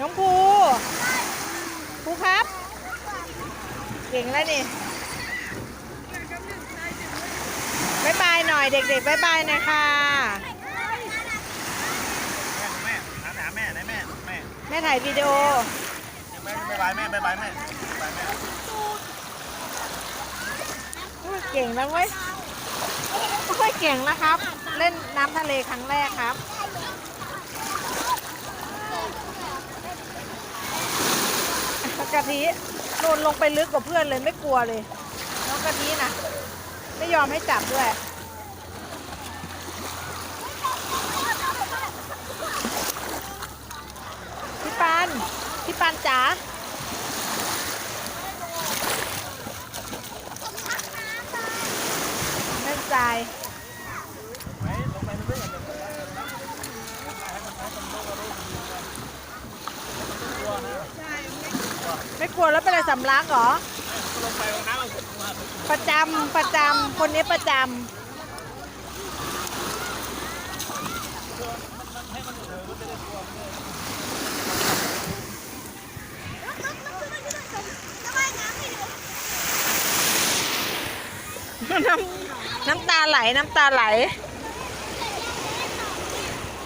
น้องภูภูครับ เก่งแล้วนี่บายบายหน่อยเด็กๆบายบายหน่อยค่ะ แม่ถามหาแม่ไหนแม่แม่แม่ถ่ายวิดีโอ แม่บายบายแม่บายบายแม่บายแม่เก่งแล้วเว้ยอุ๊ยเก่งนะครับ เล่นน้ำทะเลครั้งแรกครับ กะทิโดนลงไปลึกกว่าเพื่อนเลยไม่กลัวเลย น้องกะทินะไม่ยอมให้จับด้วยพี่ปานพี่ปานจ๋าเล่ใจ ไปลงไปเรื่อยๆ ไม่กลัวแล้วเป็นอะไรสำลักเหรอ ลงไปลงน้ำมันประจำประจำคนนี้ประจำน้ำน้ำตาไหลน้ำตาไหล